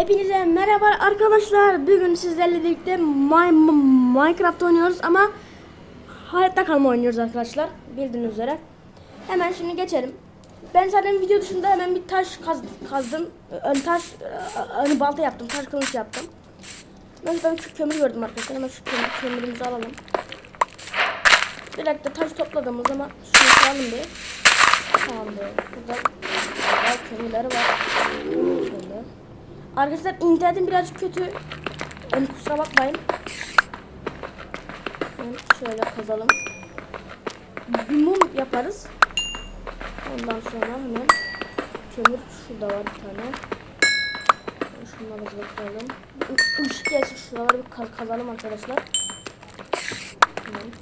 Hepinize merhaba arkadaşlar. Bugün sizlerle birlikte My Minecraft oynuyoruz ama hayatta kalma oynuyoruz arkadaşlar. Bildiğiniz üzere. Hemen şimdi geçelim. Ben zaten video dışında hemen bir taş kaz, kazdım. Ön taş, ön balta yaptım. Taş kılıç yaptım. Ben ben şu kömür gördüm arkadaşlar. Hemen şu kömür, kömürümüzü alalım. Bir dakika taş topladığımız zaman şunu koyalım bir. Tamamdır. Burada güzel kömürleri var. Arkadaşlar internetim birazcık kötü. Yani kusura bakmayın. Ben şöyle kazalım. Bir mum yaparız. Ondan sonra hemen kömür şurada var bir tane. Şunları bakalım. Işık gelsin şuraları bir kaz kazalım arkadaşlar. Hemen.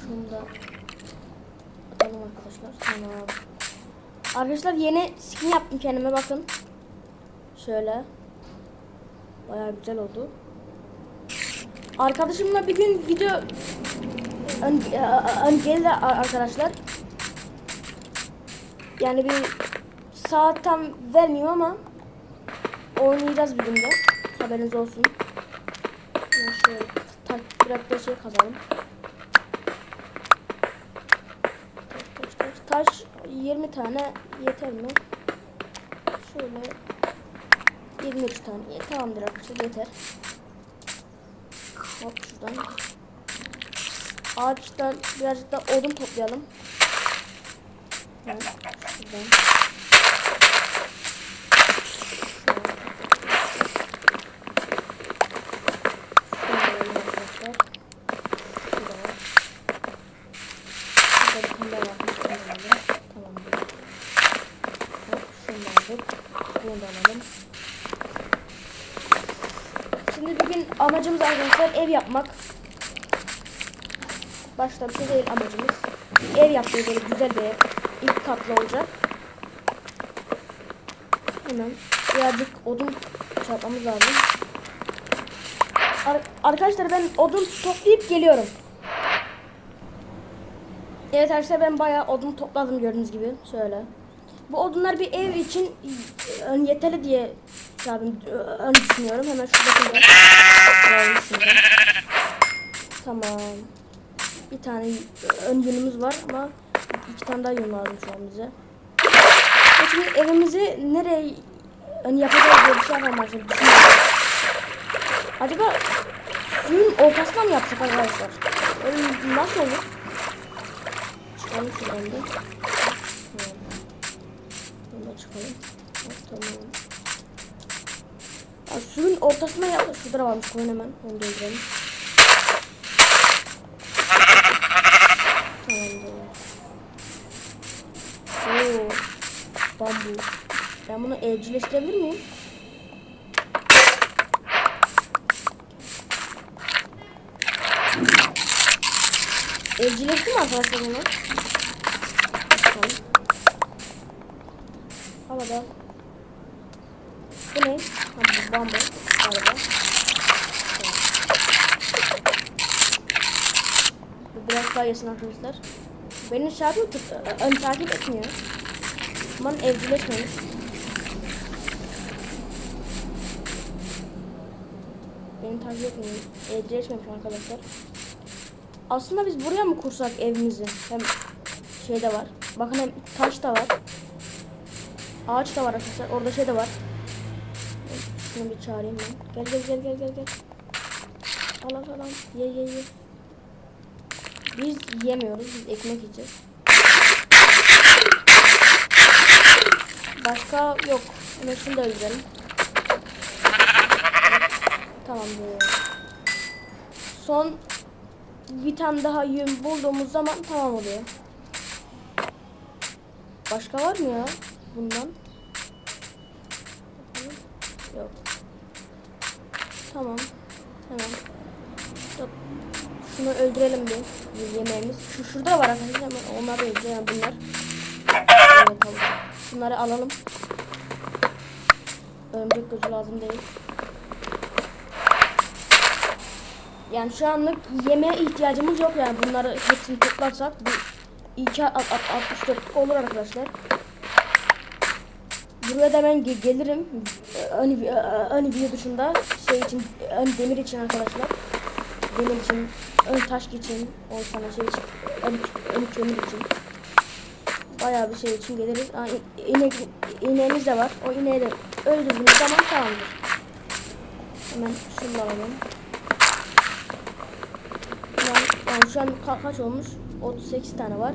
Şunu da atalım arkadaşlar. Tamam. Arkadaşlar yeni skin yaptım kendime bakın. Şöyle. Bayağı güzel oldu. Arkadaşımla bir gün video ön, ön gelir arkadaşlar. Yani bir saat tam vermeyeyim ama oynayacağız bir günde. Haberiniz olsun. Ben şöyle ta, biraz da şey kazalım. Taş, taş, taş, taş 20 tane yeter mi? Şöyle 23 tane. Tamamdır arkadaşlar yeter. Hop şuradan. Ağaçtan birazcık da odun toplayalım. Evet, şuradan. Şöyle arkadaşlar. Şurada var. Burada bir tane daha yapmış. Bunu da alalım. Tamamdır. Hop, şunu da aldık. Bunu da alalım. Şimdi bugün amacımız arkadaşlar ev yapmak. Başta bir şey değil amacımız. Ev yapmayı böyle güzel bir ev. İlk katlı olacak. Hemen birazcık odun çarpmamız lazım. Ar- arkadaşlar ben odun toplayıp geliyorum. Evet arkadaşlar ben bayağı odun topladım gördüğünüz gibi. Şöyle. Bu odunlar bir ev için e, yeterli diye ön düşünüyorum. Hemen şurada Tamam. Bir tane ön yönümüz var ama iki tane daha yön lazım şu an bize. Ya Şimdi evimizi nereye ön yapacağız diye bir şey. Düşünüyorum. Acaba suyun ortasına mı yapsak arkadaşlar? Öyle nasıl olur? Çıkalım şuradan da. Bunu da çıkalım. Tamam. Ya, suyun ortasına ya şurada varmış koyun hemen. Onu da öldürelim. Bambu. Ben bunu evcilleştirebilir miyim? Evcilleşti mi arkadaşlar bunu? Bakalım. Havada. Ne? Ha, bu biraz yesin arkadaşlar. Benim şarkım tut, ön takip etmiyor. Aman evcilleşmemiş. Beni takip etmiyor. Evcilleşmemiş arkadaşlar. Aslında biz buraya mı kursak evimizi? Hem şey de var. Bakın hem taş da var. Ağaç da var arkadaşlar. Orada şey de var. Şunu bir çağırayım ben. Gel gel gel gel gel gel. Al al al. Ye ye ye. Biz yemiyoruz. Biz ekmek yiyeceğiz. Başka yok. Şunu da öldürelim. Tamamdır. Son bir tane daha yün bulduğumuz zaman tamam oluyor. Başka var mı ya bundan? Yok. Tamam. Tamam. Stop. Şunu öldürelim bir. Yemeğimiz. Şu şurada var arkadaşlar. Hemen onlar da öldürelim bunlar. Evet tamam. Bunları alalım. Örümcek gözü lazım değil. Yani şu anlık yemeğe ihtiyacımız yok yani bunları hepsini toplarsak bir 2 64 olur arkadaşlar. buraya da ben ge- gelirim. Ee, Hani, e, hani video dışında şey için, hani demir için arkadaşlar. Demir için, ön taş için, o şey için, ön, ön kömür için. Bayağı bir şey için geliriz. Aa, inek, ineğimiz de var. O ineği de öldürdüğümüz zaman tamamdır. Hemen da alalım. Yani, şu an ka- kaç olmuş? 38 tane var.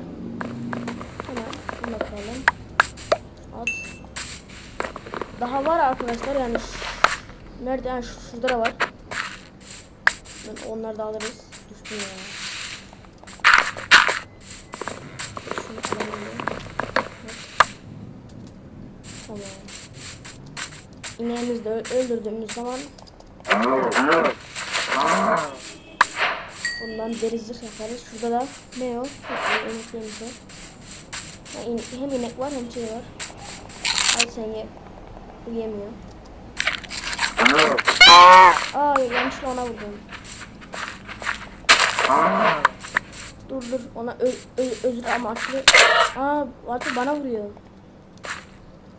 Hemen bunu da kıralım. At. Daha var arkadaşlar yani. Nerede yani ş- şurada da var. Ben onları da alırız. Düştüm ya. Şunu. İneğimizi de öldürdüğümüz zaman bundan deri zırh yaparız. Şurada da ne o? Ha, hem inek var hem şey var. Al sen ye. Bu yemiyor. Aa yanlışlıkla ona vurdum. Dur dur ona ö, ö, özür amaçlı. Aa artık bana vuruyor.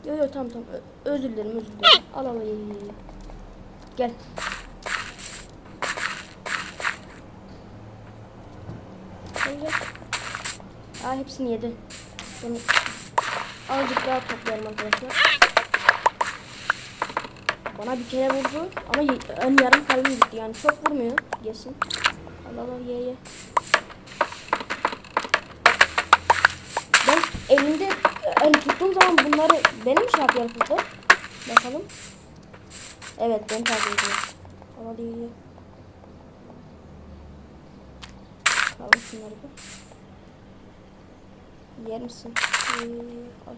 Yo yo tamam tamam özür dilerim özür dilerim. Al al. Gel gel. Aa hepsini yedi. Bunu azıcık daha toplayalım arkadaşlar. Bana bir kere vurdu ama ön yarım kalbim gitti yani çok vurmuyor. Yesin. Al al ye ye. Ben elimde hani tuttuğum zaman bunları benim şey yapıyor kurtlar. Bakalım. Evet beni takip ediyor. Al al ye ye. Şunları bir. Yer misin? Ye. Al.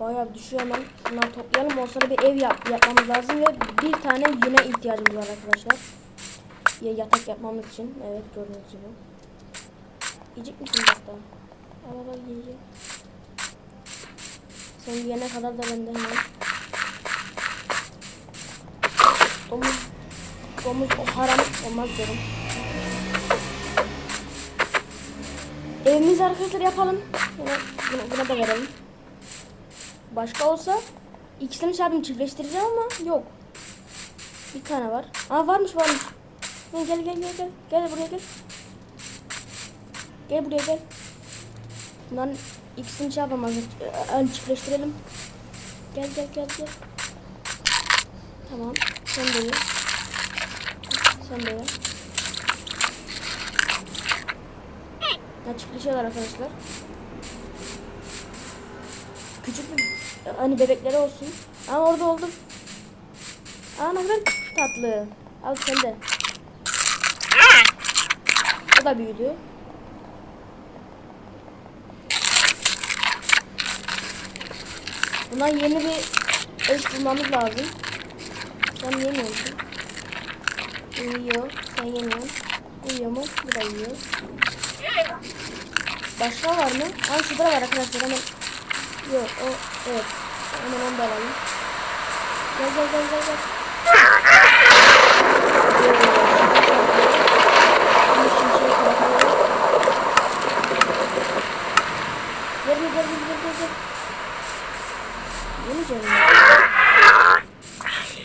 Bayağı düşüyor hemen. Bunları toplayalım. O sonra bir ev yap yapmamız lazım ve bir tane yüne ihtiyacımız var arkadaşlar. Ya yatak yapmamız için. Evet gördüğünüz gibi. Yiyecek misin hatta? Ye ye. Sen yiyene kadar da ben de hemen. Domuz. Domuz o haram olmaz diyorum. Evimizi arkadaşlar yapalım. Yine buna, buna da verelim. Başka olsa ikisini şey yapayım çiftleştireceğim ama yok. Bir tane var. Aa varmış varmış. Gel gel gel gel gel. Gel buraya gel. Gel buraya gel. Bunların ikisini şey yapamaz. Ön çiftleştirelim. Gel gel gel gel. Tamam. Sen de. Sen de ye. Ya çiftleşiyorlar arkadaşlar. Küçük bir hani bebekleri olsun. Aa orada oldum. Aa ne kadar tatlı. Al sen de. O da büyüdü. Buna yeni bir eş bulmamız lazım. Sen yemiyorsun. Uyuyor. Sen yemiyorsun. Uyuyor mu? Bu da yiyor. Başka var mı? Aa şurada var arkadaşlar hemen. Yok o evet. Hemen onu da alalım. Gel gel gel gel gel. Gel gel gel gel gel gel. Yeni canım.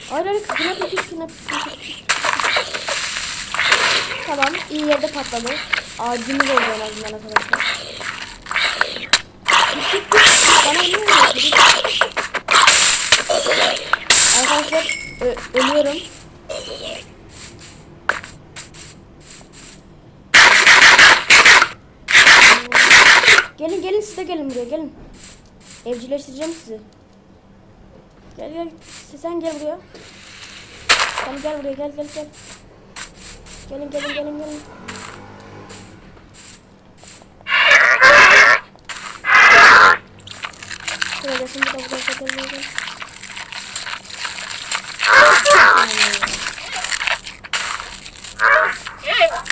Hayır hayır kına pekik kına pekik. Tamam iyi yerde patladı. Ağacımız oldu en azından arkadaşlar. Git. Bana niye vuruyorsun? Arkadaşlar ö- ölüyorum. Gelin gelin siz de gelin buraya gelin. Evcilleştireceğim sizi. Gel gel sen gel buraya. Sen gel buraya gel gel gel. Gelin gelin gelin gelin. Gelsin bir de buraya gel gel gel.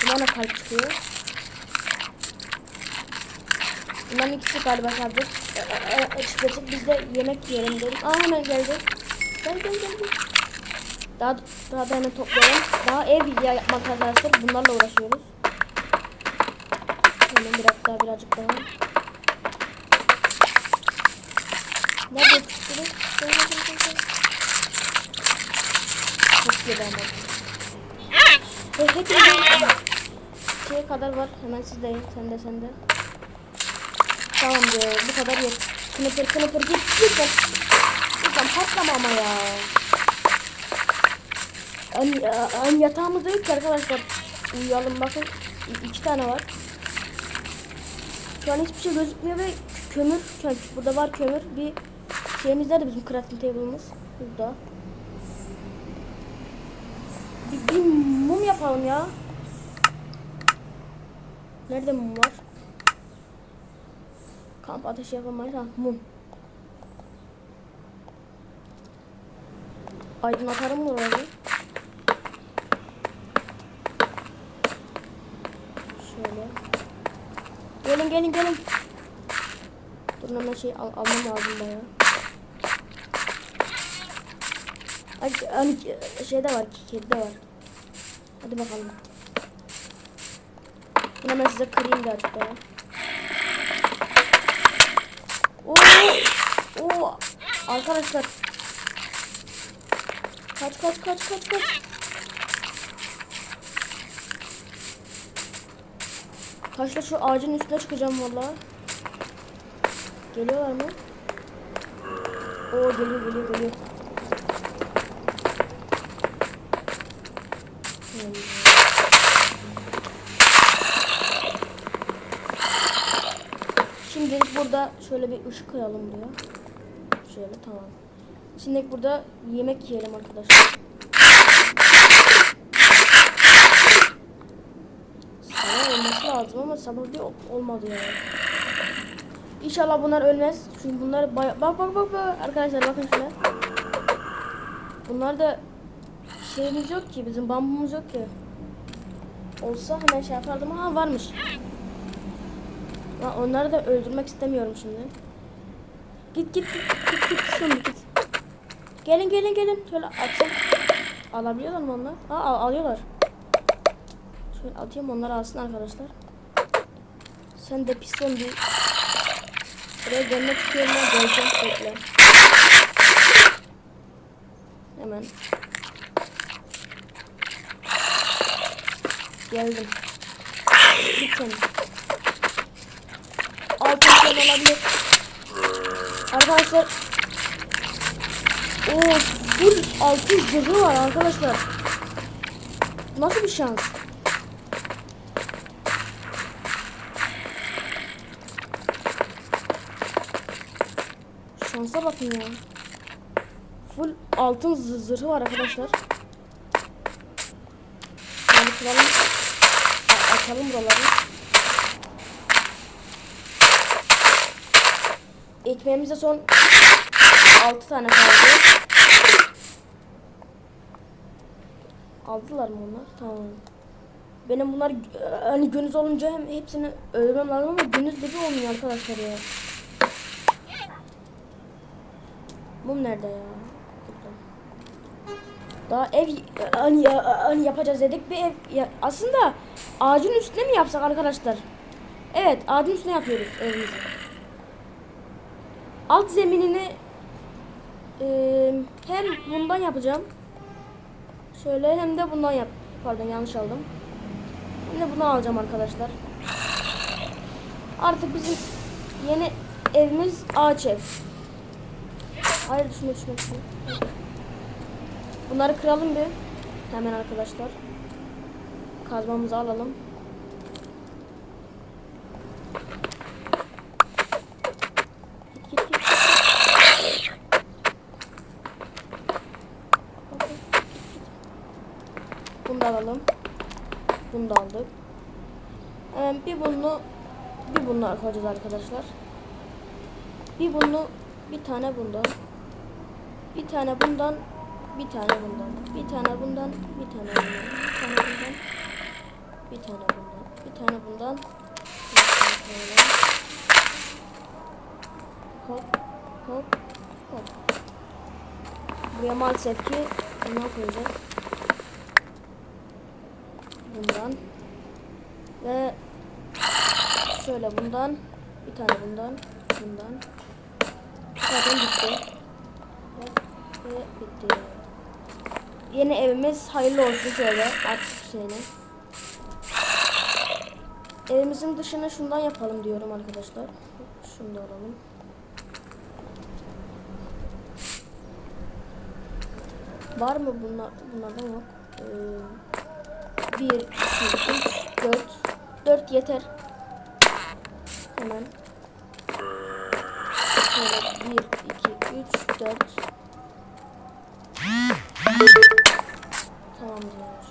Buna kalp çıkıyor. Bunların ikisi galiba sabit. Açıkçası biz de yemek yiyelim dedim. Aa hemen geldi. Gel gel gel. gel. Daha, daha da hemen toplayalım. Daha ev ya yapmak arkadaşlar. Bunlarla uğraşıyoruz. Hemen biraz daha birazcık daha. Nerede tuttu? Gel gel gel gel. gel. Çok ama. Hey, hepiniz şeye kadar var. Hemen sizdeyim. Sen de sen de. Tamam diyor. Bu kadar yok. Kınıpır kınıpır git. Lütfen. Lütfen patlama ama ya. Hani, hani yatağımızda yok ki arkadaşlar. Uyuyalım bakın. İ- iki tane var. Şu an hiçbir şey gözükmüyor ve kömür. Şu an burada var kömür. Bir şeyimiz nerede bizim crafting table'ımız? Burada. Bir, bir mum yapalım ya. Nerede mum var? Kamp ateşi yapamayız ha mum. Aydınlatalım mı orayı? Şöyle. Gelin gelin gelin. Dur hemen şey al, almam lazım bayağı. Hani şey de var, kedi de var. Hadi bakalım. Bunu hemen size kırayım birazcık daha. Oo, oo, arkadaşlar. Kaç kaç kaç kaç kaç. Taşla şu ağacın üstüne çıkacağım valla. Geliyorlar mı? Oo geliyor geliyor geliyor. Şimdi burada şöyle bir ışık koyalım diyor. Şöyle tamam. Şimdi burada yemek yiyelim arkadaşlar. Sabah olması lazım ama sabah bir ol- olmadı ya. İnşallah bunlar ölmez. Çünkü bunlar baya... Bak bak bak bak. Arkadaşlar bakın şuna. Bunlar da şeyimiz yok ki. Bizim bambumuz yok ki. Olsa hemen şey yapardım. Ha varmış. Lan onları da öldürmek istemiyorum şimdi. Git git git git git git, git, git. Gelin gelin gelin. Şöyle atsam. Alabiliyorlar mı onlar? Ha al- alıyorlar. Şöyle atayım onlar alsın arkadaşlar. Sen de piston bir. Buraya gelmek istiyorum ben geleceğim bekle. Hemen. Geldim. Altın sen olabilir. Arkadaşlar. Oo, full altın zırhı var arkadaşlar. Nasıl bir şans? Şansa bakın ya. Full altın zı- zırhı var arkadaşlar. Yani kıralım. Açalım buraları. Ekmeğimize son 6 tane kaldı. Aldılar mı onlar? Tamam. Benim bunlar hani günüz olunca hem hepsini öldürmem lazım ama günüz gibi olmuyor arkadaşlar ya. Mum nerede ya? Daha ev hani, hani yapacağız dedik bir ev. Ya, aslında ağacın üstüne mi yapsak arkadaşlar? Evet ağacın üstüne yapıyoruz evimizi. Alt zeminini e, hem bundan yapacağım. Şöyle hem de bundan yap. Pardon yanlış aldım. Hem de bunu alacağım arkadaşlar. Artık bizim yeni evimiz ağaç ev. Hayır düşme düşme düşme. Bunları kıralım bir. Hemen arkadaşlar. Kazmamızı alalım. alalım. Bunu da aldık. Hemen bir bunu bir bunu koyacağız arkadaşlar. Bir bunu bir tane bundan. Bir tane bundan. Bir tane bundan. Bir tane bundan. Bir tane bundan. Bir tane bundan. Bir tane bundan. Bir tane bundan. Hop hop hop. Buraya maalesef ki bunu koyacağız. Bundan. Ve şöyle bundan. Bir tane bundan. Bundan. Zaten bitti. Ve bitti. Yeni evimiz hayırlı olsun şöyle. Aç şeyini. Evimizin dışına şundan yapalım diyorum arkadaşlar. Şunu alalım. Var mı bunlar? Bunlardan yok. Ee, 1, 2, 3, 4. 4 yeter. Hemen. Şöyle 1, 2, 3, 4. Tamam diyor.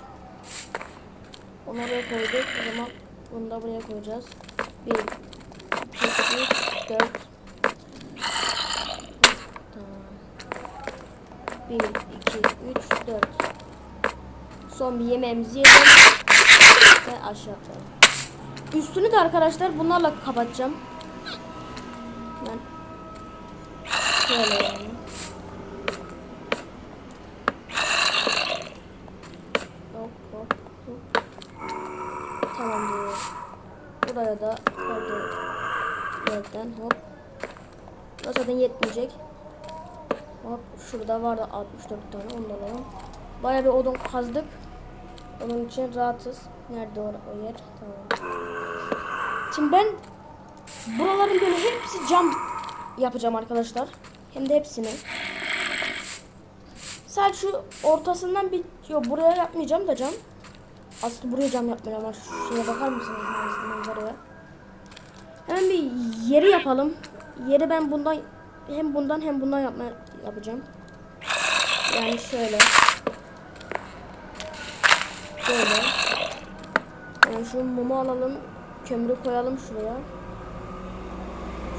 Onu oraya koyduk. O zaman bunu da buraya koyacağız. 1, 2, 3, 4. Tamam. 1, 2, 3, 4. Son bir yemeğimizi yedim. Ve aşağı atlayalım. Üstünü de arkadaşlar bunlarla kapatacağım. Ben şöyle yani. Hop hop hop. Tamam diyor. Buraya da koydum. Yerden hop. Bu zaten yetmeyecek. Hop şurada vardı 64 tane onu da alalım. Bayağı bir odun kazdık. Onun için rahatız. Nerede o, o yer? Tamam. Şimdi ben buraların böyle hepsi cam yapacağım arkadaşlar. Hem de hepsini. Sadece şu ortasından bir yok buraya yapmayacağım da cam. Aslında buraya cam yapmayacağım ama şuraya bakar mısınız? Hemen bir yeri yapalım. Yeri ben bundan hem bundan hem bundan yapma yapacağım. Yani şöyle. Böyle. Yani şu mumu alalım. Kömürü koyalım şuraya.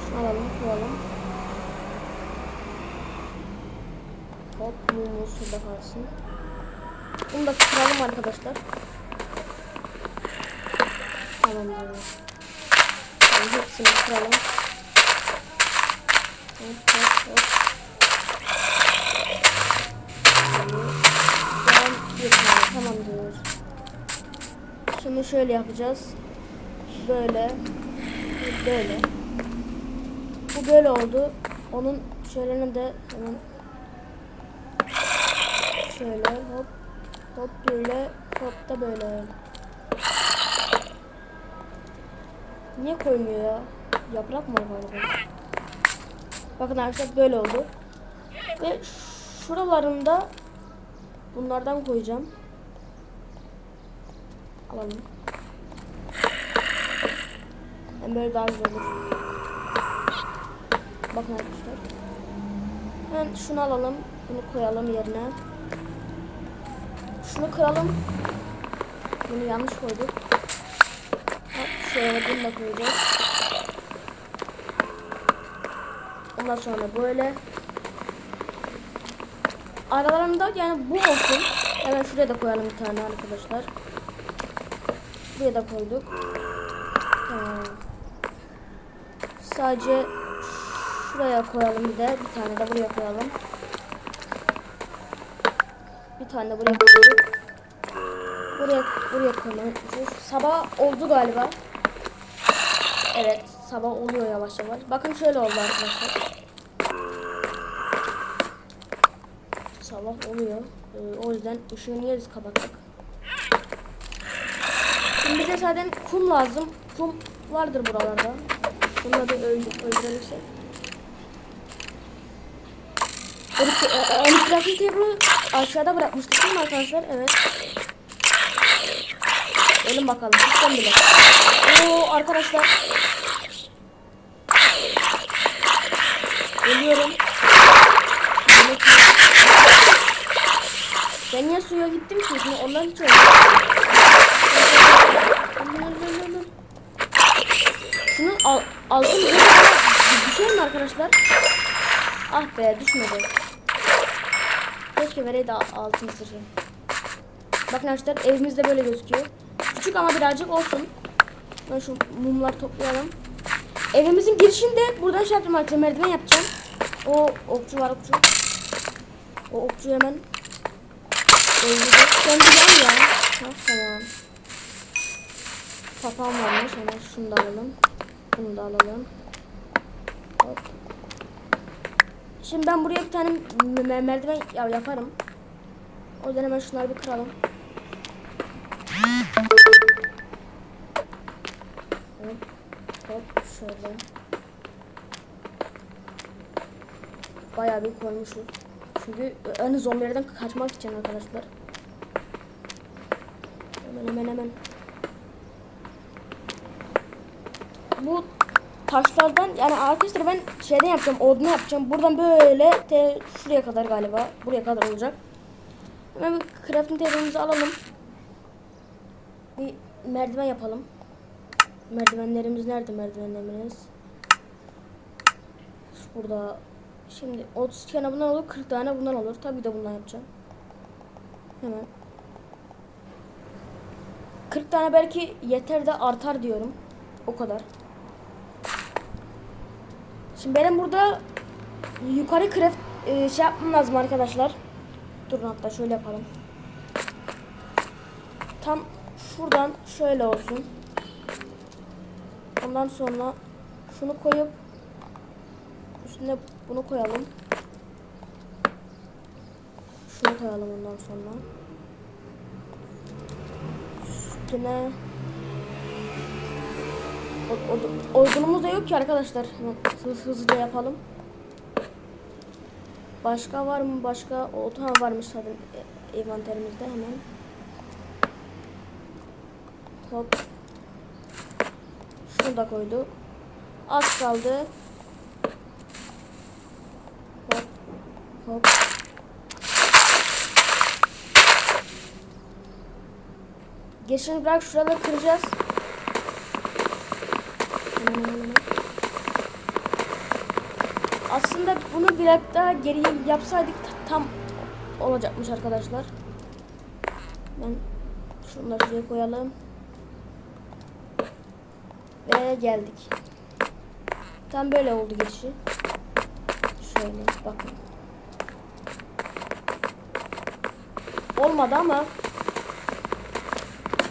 Şunu alalım koyalım. Hop mumu şurada kalsın. Bunu da kıralım arkadaşlar. Tamamdır. Yani hepsini kıralım. Hop hop hop. Son bir tane tamamdır. Şimdi şöyle yapacağız. Böyle. Böyle. Bu böyle oldu. Onun şöyle de hemen şöyle hop hop böyle hop da böyle. Niye koymuyor ya? Yaprak mı var? Bakın arkadaşlar böyle oldu. Ve şuralarında bunlardan koyacağım. Alalım. Hem böyle daha güzel olur. Bakın arkadaşlar. Hemen şunu alalım. Bunu koyalım yerine. Şunu kıralım. Bunu yanlış koyduk. Hop, şöyle bunu da koyacağız. Ondan sonra böyle. Aralarında yani bu olsun. Hemen şuraya da koyalım bir tane arkadaşlar. Buraya da koyduk. Tamam. Sadece şuraya koyalım bir de. Bir tane de buraya koyalım. Bir tane de buraya koyduk. Buraya buraya koyalım. Sabah oldu galiba. Evet, sabah oluyor yavaş yavaş. Bakın şöyle oldu arkadaşlar. Sabah oluyor. Ee, o yüzden ışığı niye biz kapattık? Bize zaten kum lazım. Kum vardır buralarda. Bunları öldür öldürebilirsek. Hani crafting table'ı aşağıda bırakmıştık değil mi arkadaşlar? Evet. Ölün bakalım. Sistem bile. Oo arkadaşlar. Ölüyorum. Ben niye suya gittim ki? Şimdi ondan hiç olmadı. Şunu al, altın düşer mi arkadaşlar? Ah be düşmedi. Keşke vereydi altın sırrı. Bakın arkadaşlar evimizde böyle gözüküyor. Küçük ama birazcık olsun. Ben şu mumlar toplayalım. Evimizin girişinde buradan şey yapacağım arkadaşlar merdiven yapacağım. O okçu var okçu. O okçu hemen öldürecek. Sen bir yan ya. Ha, tamam. Papağan varmış hemen şunu da alalım. Bunu da alalım. Hop. Şimdi ben buraya bir tane me- merdiven ya- yaparım. O yüzden hemen şunları bir kıralım. Hop, hop şöyle. Bayağı bir koymuşuz. Çünkü hani zombilerden kaçmak için arkadaşlar. Hemen hemen hemen. Bu taşlardan yani arkadaşlar ben şeyden yapacağım odunu yapacağım. Buradan böyle te, şuraya kadar galiba. Buraya kadar olacak. Hemen bir crafting table'ımızı alalım. Bir merdiven yapalım. Merdivenlerimiz nerede merdivenlerimiz? Burada. Şimdi 30 tane bundan olur, 40 tane bundan olur. Tabii de bundan yapacağım. Hemen. 40 tane belki yeter de artar diyorum. O kadar. Şimdi benim burada yukarı craft e, şey yapmam lazım arkadaşlar. Durun hatta şöyle yapalım. Tam şuradan şöyle olsun. Ondan sonra şunu koyup üstüne bunu koyalım. Şunu koyalım ondan sonra. Üstüne o, o, oyunumuz da yok ki arkadaşlar. Hız, hızlıca yapalım. Başka var mı? Başka o tamam varmış zaten e, envanterimizde hemen. Hop. Şunu da koyduk. Az kaldı. Hop. Hop. Geçeni bırak şuraları kıracağız. Hemen hemen hemen. Aslında bunu biraz daha geriye yapsaydık ta- tam olacakmış arkadaşlar. Ben şunları şuraya koyalım. Ve geldik. Tam böyle oldu geçişi. Şöyle bakın. Olmadı ama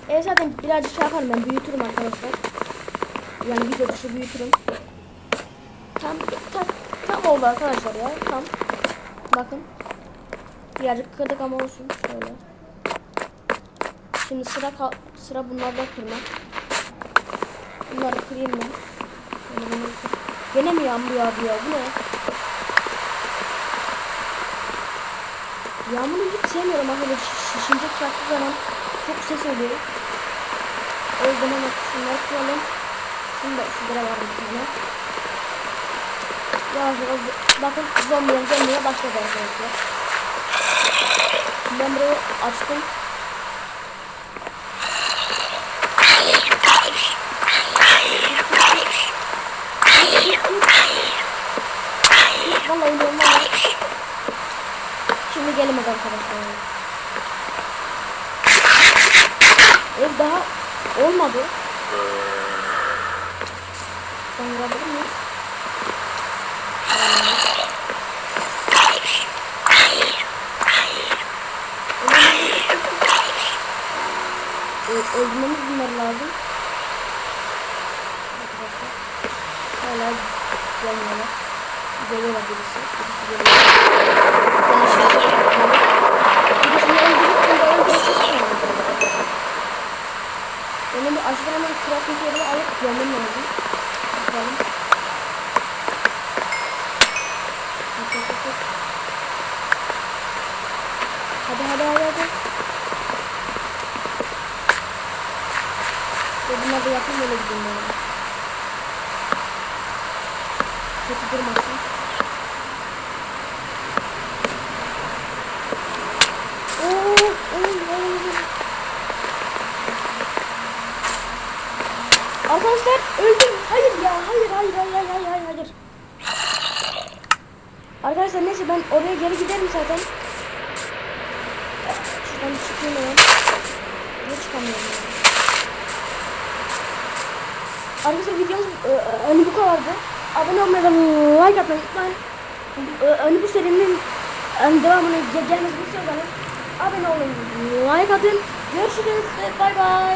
e zaten birazcık şey yaparım ben büyütürüm arkadaşlar. Yani video dışı büyütürüm. Oldu arkadaşlar ya. Tam. Bakın. Birazcık kırdık ama olsun. Şöyle. Şimdi sıra sıra bunlarda kırmak. Bunları kırayım ben. Gene mi yağmur yağdı ya? Bu ne? Yağmuru hiç sevmiyorum şiş- şişince çarptığı zaman çok ses oluyor. O yüzden hemen şunları kıralım. Da şurada var bir tane. Bakın zombiye zombiye başladı arkadaşlar. Ben burayı açtım. Vallahi valla. Şimdi gelemez arkadaşlar. Ev daha olmadı. Sen vurabilir miyiz? Öldürmemiz bunlar lazım. Hala gelmiyorlar. Geliyorlar birisi. Birisi geliyor. Benim bir aşırı hemen crafting yeri alıp gelmem lazım. Bakalım. Hop, hop, hop, hop. Hadi hadi hadi. Ve bunları da yapayım öyle gideyim ben. Kötü durmasın. Oo, oo, oo. Arkadaşlar öldüm. Hayır ya. Hayır hayır hayır hayır hayır. hayır. Arkadaşlar neyse ben oraya geri giderim zaten. Hemen. Niye çıkamıyorum ya? Arkadaşlar videomuz hani bu kadardı. Abone olmayı like atmayı unutmayın. Hani bu serinin hani devamını gel- gelmesini istiyorsanız abone olun, like atın. Görüşürüz ve bay bay.